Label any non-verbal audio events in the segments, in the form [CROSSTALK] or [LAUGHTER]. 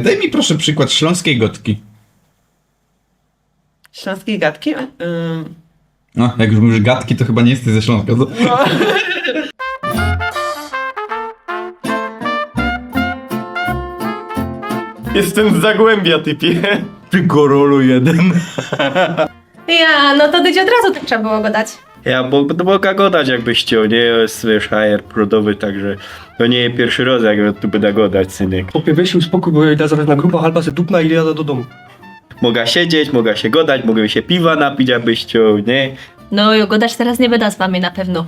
Daj mi proszę przykład śląskiej gotki. Śląskiej gadki? Ym, No, jak już mówisz gadki, to chyba nie jesteś ze Śląska. To... Jestem z Zagłębia, typie. Ty gorolu jeden. Ja, no to być od razu tak trzeba było go dać. Ja bo, to mogę gadać jakbyś chciał, nie? Jest wiesz, HR prodowy, także to nie jest pierwszy raz, jak ja tu będę gadać, synek. Chłopie, weź się uspokój, bo ja idę zaraz na grupę, alba se dupna i jadę do domu. Mogę siedzieć, mogę się gadać, mogę się piwa napić, jakbyś chciał, nie? No, jo go dać teraz nie wyda z wami na pewno.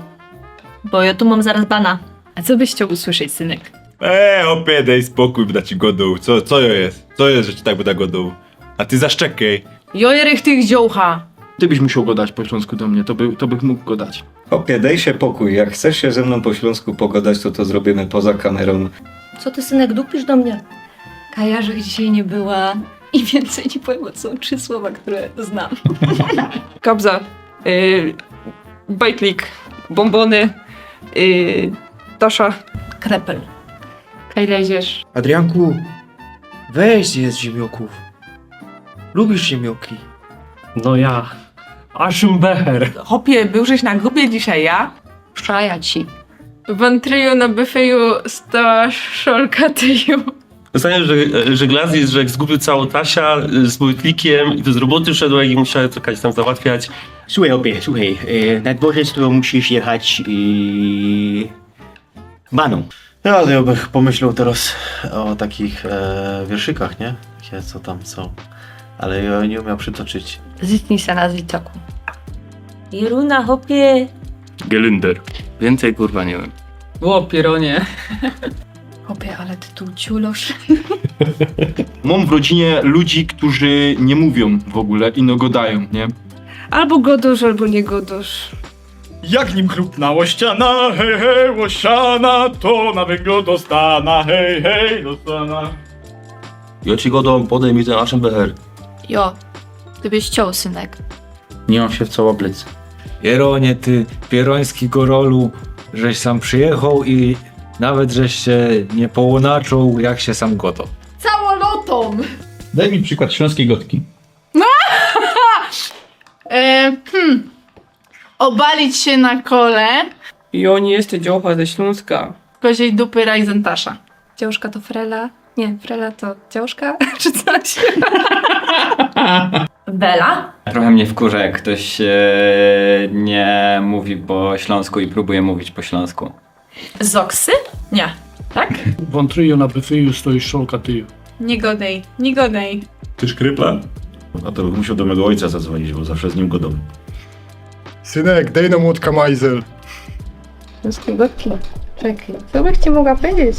Bo ja tu mam zaraz bana. A co byś chciał usłyszeć, synek? Eee, opie, daj spokój, będę ci godą. Co, co jest? Co jest, że ci tak będę godą? A ty zaszczekaj. Jojerych tych dziołcha! Ty byś musiał go dać po śląsku do mnie, to, by, to bych mógł go dać. Opie, daj się pokój. Jak chcesz się ze mną po śląsku pogadać, to to zrobimy poza kamerą. Co ty, synek, dupisz do mnie? Kajarzych dzisiaj nie była i więcej nie powiem, bo to są trzy słowa, które znam. [LAUGHS] Kabza, yy, bajtlik, bombony, yy, Tosza, Krepel. Kajleziesz. Adrianku, weź zjedz ziemioków. Lubisz ziemioki. No ja. Aschenbecher. Hopie, byłżeś na grupie dzisiaj, ja? Szaja ci. Wątryju na byfeju sta szolka tyju. Zostałem, że, że Glass jest, że jak zgubił całą Tasia z błytlikiem i to z roboty szedł, jak im musiałem coś tam załatwiać. Słuchaj, obie, słuchaj, e, na dworzec to musisz jechać i... baną. No ale ja bych pomyślał teraz o takich e, wierszykach, nie? Takie co tam są. Ale ja nie umiał przytoczyć. Zytnij se na zwicaku. Jeruna, hopie. Gelynder. Więcej kurwa nie wiem. O, pieronie. Hopie, ale ty tu ciulosz. [LAUGHS] Mam w rodzinie ludzi, którzy nie mówią w ogóle i no gadają, nie? Albo godosz, albo nie godosz. Jak nim chrupnała ściana, hej, hej, łosiana, to na węglu dostana, hej, hej, dostana. Ja ci go dam, podaj mi ten Aschenbecher. Jo, ty byś chciał, synek. Nie mam się w co łaplec. Jeronie, ty pieroński gorolu, żeś sam przyjechał i nawet żeś się nie połonaczył, jak się sam goto. Całolotą! Daj mi przykład śląskiej gotki. [LAUGHS] E, hmm. Obalić się na kole. I oni jesteś dziołcha ze Śląska. Koziej dupy Rajzentasza. Dziążka to frela? Nie, frela to dziążka? [LAUGHS] Czy coś? [LAUGHS] Bela. Trochę mnie wkurza, jak ktoś e, nie mówi po śląsku i próbuje mówić po śląsku. Zoksy? Nie. Tak? Wątryju na byfeju stoi szolka tyju. Nie godej, nie godej. Ty szkrypla? A to bym musiał do mego ojca zadzwonić, bo zawsze z nim godam. Synek, daj nam łódka majzel. Wszystkie gotki. Czekaj, co bych ci mogła powiedzieć?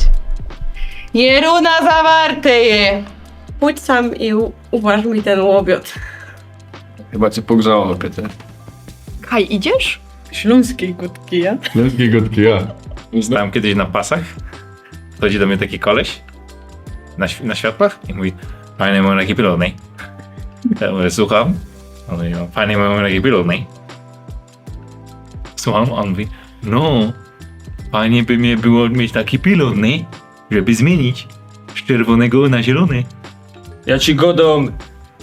Jeruna zawarte je. Pójdź sam i u- uważ mi ten łobiot. Chyba cię pogrzało, Peter. Kaj, idziesz? Śląskiej gutki, ja? Śląskiej gotki, ja. Stałem kiedyś na pasach, chodzi do mnie taki koleś na, świ- na światłach i mówi Panie mam taki pilotnej. Ja mówię, słucham. On mówi, "No, Panie mam taki pilotnej. Słucham, on mówi, no, panie by mnie było mieć taki pilotny, żeby zmienić z czerwonego na zielony. Ja ci godam,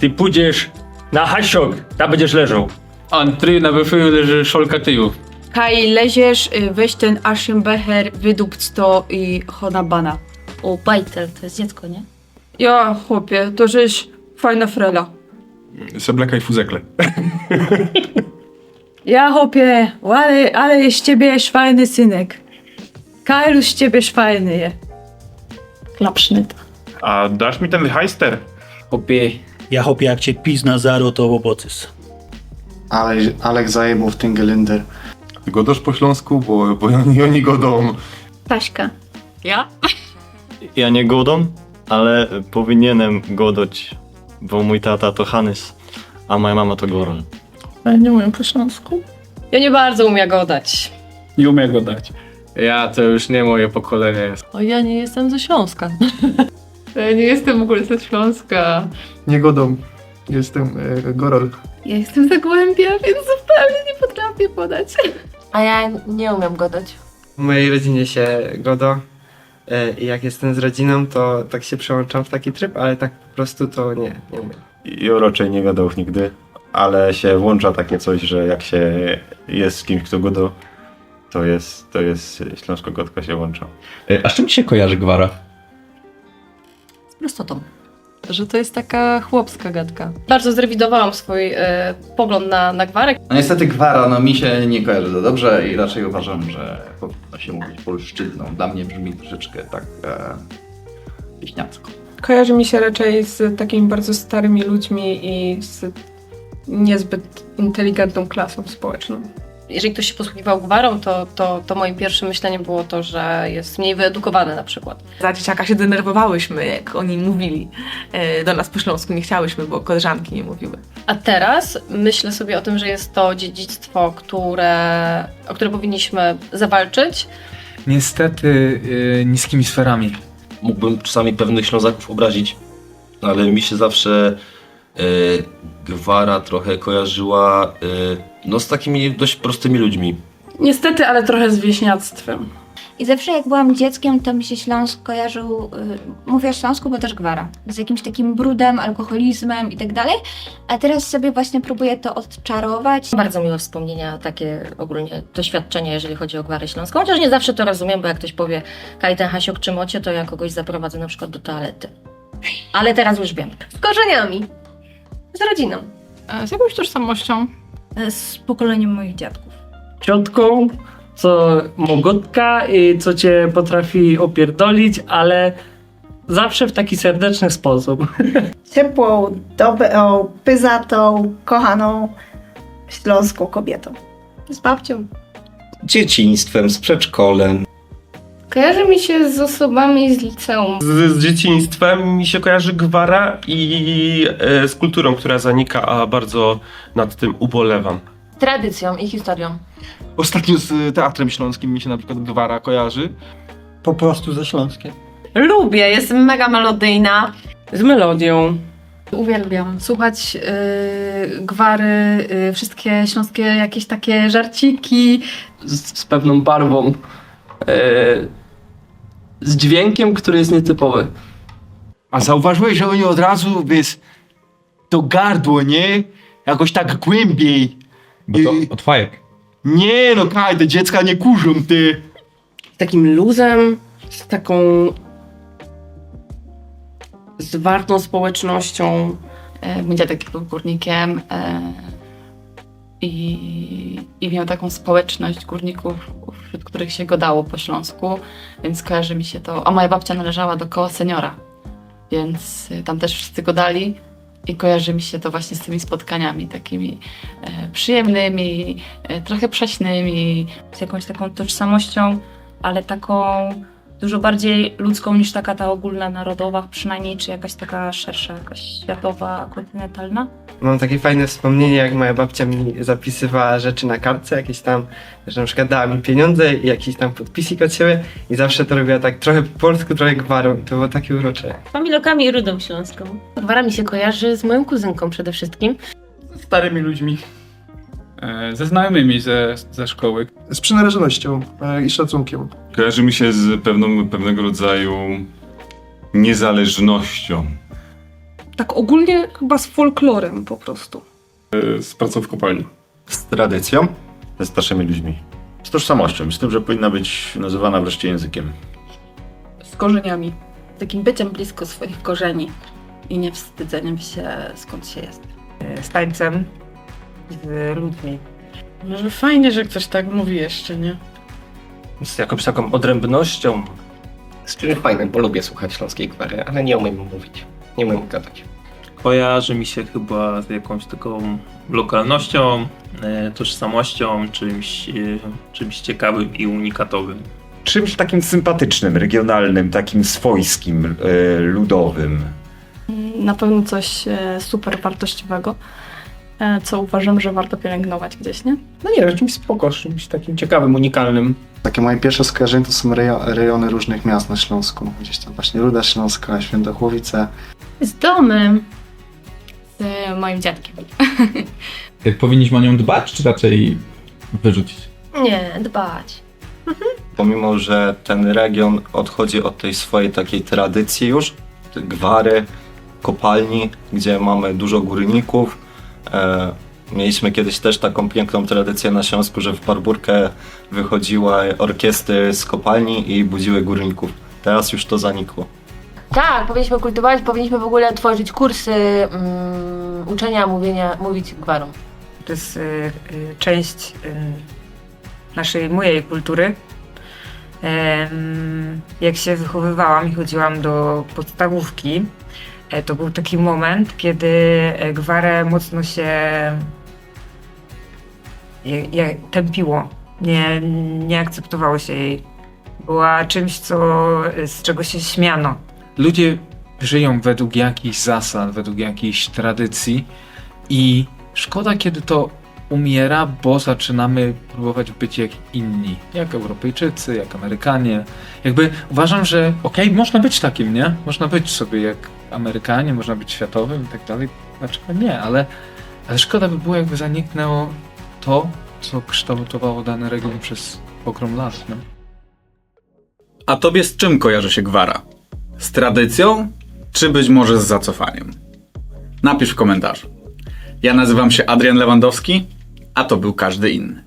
ty pójdziesz na hasiok, tam będziesz leżał. Antry na wyfeju leży szolka tyjów. Kaj, leziesz, y, weź ten Aschenbecher, wydupc to i choda bana. O, bajtel, to jest dziecko, nie? Ja, chłopie, to żeś fajna frela. Sebleka i fuzekle. [LAUGHS] Ja, hopie, ale, ale z ciebie jest fajny synek. Kailu z ciebie fajny je. Klapsznyt. A dasz mi ten hajster? Hopie, ja hopie jak cię pizna zaro to łobocyz. Ale Alek zajebał w ten Gelinder. Godasz po śląsku, bo, bo oni, oni godą. Taśka. Ja? [LAUGHS] Ja nie godam, ale powinienem godać, bo mój tata to Hanys, a moja mama to Gorol. Ja nie umiem po śląsku. Ja nie bardzo umiem go dać. Nie umiem go dać. Ja to już nie moje pokolenie jest. O, ja nie jestem ze Śląska. [LAUGHS] Ja nie jestem w ogóle ze Śląska. Nie godą. Jestem e, Gorol. Ja jestem z Zagłębia, więc zupełnie nie potrafię podać. A ja nie umiem go dać. W mojej rodzinie się goda. E, I jak jestem z rodziną, to tak się przełączam w taki tryb, ale tak po prostu to nie, nie umiem. Ja raczej nie gadał nigdy, ale się włącza takie coś, że jak się jest z kimś, kto gada, to jest, to jest śląsko-gotka się włącza. E, A z czym ci się kojarzy gwara? Z prostotą. Że to jest taka chłopska gadka. Bardzo zrewidowałam swój e, pogląd na, na gwarę. No niestety gwara, no mi się nie kojarzy za dobrze i raczej uważam, że powinno się mówić polszczyzną. Dla mnie brzmi troszeczkę tak e, wieśniacko. Kojarzy mi się raczej z takimi bardzo starymi ludźmi i z niezbyt inteligentną klasą społeczną. Jeżeli ktoś się posługiwał gwarą, to, to, to moim pierwszym myśleniem było to, że jest mniej wyedukowany na przykład. Za dzieciaka się denerwowałyśmy, jak oni mówili e, do nas po śląsku. Nie chciałyśmy, bo koleżanki nie mówiły. A teraz myślę sobie o tym, że jest to dziedzictwo, które, o które powinniśmy zawalczyć. Niestety y, niskimi sferami. Mógłbym czasami pewnych Ślązaków obrazić, ale mi się zawsze e, gwara trochę kojarzyła e, no, z takimi dość prostymi ludźmi. Niestety, ale trochę z wieśniactwem. I zawsze jak byłam dzieckiem, to mi się Śląsk kojarzył, y, mówię Śląsku, bo też gwara, z jakimś takim brudem, alkoholizmem i tak dalej. A teraz sobie właśnie próbuję to odczarować. Bardzo miłe wspomnienia, takie ogólnie doświadczenia, jeżeli chodzi o gwarę śląską. Chociaż nie zawsze to rozumiem, bo jak ktoś powie Kajten, Hasiok czy Mocie, to ja kogoś zaprowadzę na przykład do toalety. Ale teraz już wiem. Z korzeniami. Z rodziną. z jakąś tożsamością. Z pokoleniem moich dziadków. Ciotką, co mogotka i co cię potrafi opierdolić, ale zawsze w taki serdeczny sposób. [LAUGHS] Ciepłą, dobrą, pyzatą, kochaną śląską kobietą. Z babcią. Dzieciństwem, z przedszkolem. Kojarzy mi się z osobami z liceum. Z, z dzieciństwem mi się kojarzy gwara i e, z kulturą, która zanika, a bardzo nad tym ubolewam. Tradycją i historią. Ostatnio z Teatrem Śląskim mi się na przykład gwara kojarzy. Po prostu ze Śląskiem. Lubię, jest mega melodyjna. Z melodią. Uwielbiam słuchać yy, gwary, yy, wszystkie śląskie jakieś takie żarciki. Z, z pewną barwą. E, z dźwiękiem, który jest nietypowy. A zauważyłeś, że oni od razu, wiesz, to gardło, nie? Jakoś tak głębiej. Bo to od fajek. Nie no, kaj, te dziecka nie kurzą, ty. Z takim luzem, z taką zwartą społecznością. E, Mój dziadek był górnikiem e, i, i miał taką społeczność górników, wśród których się godało po śląsku, więc kojarzy mi się to. A moja babcia należała do koła seniora, więc e, tam też wszyscy godali i kojarzy mi się to właśnie z tymi spotkaniami takimi e, przyjemnymi, e, trochę prześnymi. Z jakąś taką tożsamością, ale taką dużo bardziej ludzką niż taka ta ogólna narodowa, przynajmniej, czy jakaś taka szersza, jakaś światowa, kontynentalna. Mam takie fajne wspomnienie, jak moja babcia mi zapisywała rzeczy na kartce, jakieś tam, że na przykład dała mi pieniądze i jakiś tam podpisik od siebie i zawsze to robiła tak trochę po polsku, trochę gwarą. To było takie urocze. Familokami i rudą śląską. Gwara mi się kojarzy z moją kuzynką przede wszystkim. Starymi ludźmi. E, ze znajomymi ze, ze szkoły. Z przynależnością i szacunkiem. Kojarzy mi się z pewną, pewnego rodzaju niezależnością. Tak ogólnie chyba z folklorem po prostu. Z pracą w kopalni. Z tradycją? Ze starszymi ludźmi. Z tożsamością, z tym, że powinna być nazywana wreszcie językiem. Z korzeniami. Takim byciem blisko swoich korzeni i nie wstydzeniem się skąd się jest. Z tańcem. Z ludźmi. Może fajnie, że ktoś tak mówi jeszcze, nie? Z jakąś taką odrębnością. Z czymś fajnym, bo lubię słuchać śląskiej gwary, ale nie umiem mówić. Nie umiem gadać. Kojarzy mi się chyba z jakąś taką lokalnością, e, tożsamością, czymś, e, czymś ciekawym i unikatowym. Czymś takim sympatycznym, regionalnym, takim swojskim, e, ludowym. Na pewno coś super wartościowego, co uważam, że warto pielęgnować gdzieś, nie? No nie czymś spoko, czymś takim ciekawym, unikalnym. Takie moje pierwsze skojarzenie to są rejo- rejony różnych miast na Śląsku. Gdzieś tam właśnie Ruda Śląska, Świętochłowice. Z domem. Z moim dziadkiem. [LAUGHS] E, Powinniśmy o nią dbać, czy raczej wyrzucić? Nie, dbać. pomimo że ten region odchodzi od tej swojej takiej tradycji już, gwary, kopalni, gdzie mamy dużo górników. E, mieliśmy kiedyś też taką piękną tradycję na Śląsku, że w Barburkę wychodziły orkiestry z kopalni i budziły górników. Teraz już to zanikło. Tak, powinniśmy kultywować, powinniśmy w ogóle tworzyć kursy mm, uczenia mówienia, mówić gwarą. To jest y, y, część y, naszej, mojej kultury. Jak się wychowywałam i chodziłam do podstawówki, to był taki moment, kiedy e, gwarę mocno się je, je, tępiło. Nie, nie akceptowało się jej. Była czymś, co, z czego się śmiano. Ludzie żyją według jakichś zasad, według jakiejś tradycji i szkoda, kiedy to umiera, bo zaczynamy próbować być jak inni, jak Europejczycy, jak Amerykanie. Jakby uważam, że okej, można być takim, nie? Można być sobie jak Amerykanie, można być światowym i tak dalej. Dlaczego nie? Ale, ale szkoda by było, jakby zaniknęło to, co kształtowało dany region przez ogrom lat. Nie? A tobie z czym kojarzy się gwara? Z tradycją, czy być może z zacofaniem? Napisz w komentarzu. Ja nazywam się Adrian Lewandowski, a to był każdy inny.